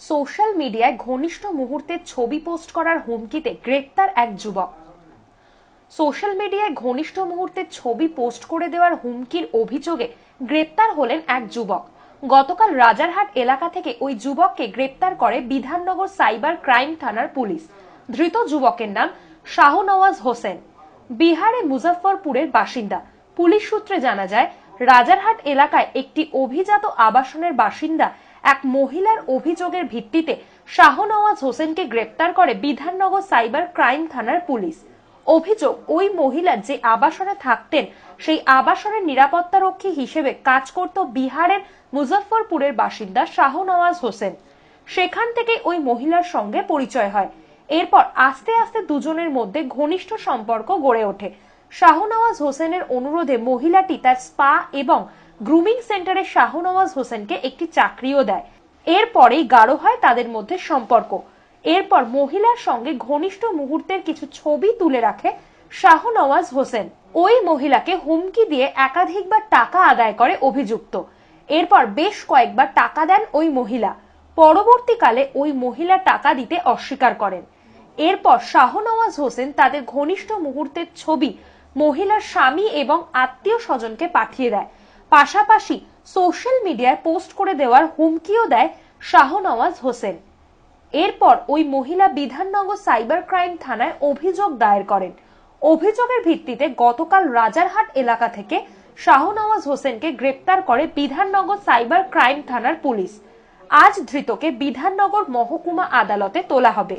Social মিডিয়ায় ঘনিষ্ঠ মুহূর্তের ছবি পোস্ট করার হুমকিতে গ্রেপ্তার এক যুবক। সোশ্যাল মিডিয়ায় ঘনিষ্ঠ মুহূর্তের ছবি পোস্ট করে দেওয়ার হুমকির অভিযোগে গ্রেপ্তার হলেন এক যুবক। গতকাল রাজারহাট এলাকা থেকে ওই যুবককে গ্রেপ্তার করে বিধাননগর সাইবার ক্রাইম থানার পুলিশ। ধৃত যুবকের নাম শাহনওয়াজ হোসেন। বিহারে মুজফ্ফরপুরের বাসিন্দা। পুলিশ সূত্রে জানা যায়, রাজারহাট এলাকায় একটি অভিজাত আবাসনের বাসিন্দা এক মহিলার অভিযোগের ভিত্তিতে শাহনওয়াজ হোসেনকে গ্রেপ্তার করে বিধাননগর সাইবার ক্রাইম থানার পুলিশ। অভিযোগ, ওই মহিলা যে আবাসনে থাকতেন সেই আবাসনের নিরাপত্তারক্ষী হিসেবে কাজ করত বিহারের মুজফ্ফরপুরের বাসিন্দা শাহনওয়াজ হোসেন। সেখান থেকে ওই মহিলার সঙ্গে পরিচয় হয়। এরপর আস্তে আস্তে দুজনের মধ্যে ঘনিষ্ঠ সম্পর্ক গড়ে ওঠে। শাহনওয়াজ হোসেনের অনুরোধে মহিলাটি তার স্পা এবং গ্রুমিং সেন্টারে শাহনওয়াজ হোসেনকে একটি চাকরিও দেয়। এরপরেই গাঢ় হয় তাদের মধ্যে সম্পর্ক। এরপর মহিলার সঙ্গে ঘনিষ্ঠ মুহূর্তের কিছু ছবি তুলে রাখে শাহনওয়াজ হোসেন। ওই মহিলাকে হুমকি দিয়ে একাধিকবার টাকা আদায় করে অভিযুক্ত। এরপর বেশ কয়েকবার টাকা দেন ওই মহিলা। পরবর্তীকালে ওই মহিলা টাকা দিতে অস্বীকার করেন। এরপর শাহনওয়াজ হোসেন তাদের ঘনিষ্ঠ মুহূর্তের ছবি মহিলার স্বামী এবং আত্মীয় স্বজনকে পাঠিয়ে দেয়। পাশাপাশি সোশ্যাল মিডিয়ায় পোস্ট করে দেওয়ার হুমকিও দেয় শাহনওয়াজ হোসেন। এরপর ওই মহিলা বিধাননগর সাইবার ক্রাইম থানায় অভিযোগ দায়ের করেন। অভিযোগের ভিত্তিতে গতকাল রাজারহাট এলাকা থেকে শাহনওয়াজ হোসেনকে গ্রেপ্তার করে বিধাননগর সাইবার ক্রাইম থানার পুলিশ। আজ ধৃতকে বিধাননগর মহকুমা আদালতে তোলা হবে।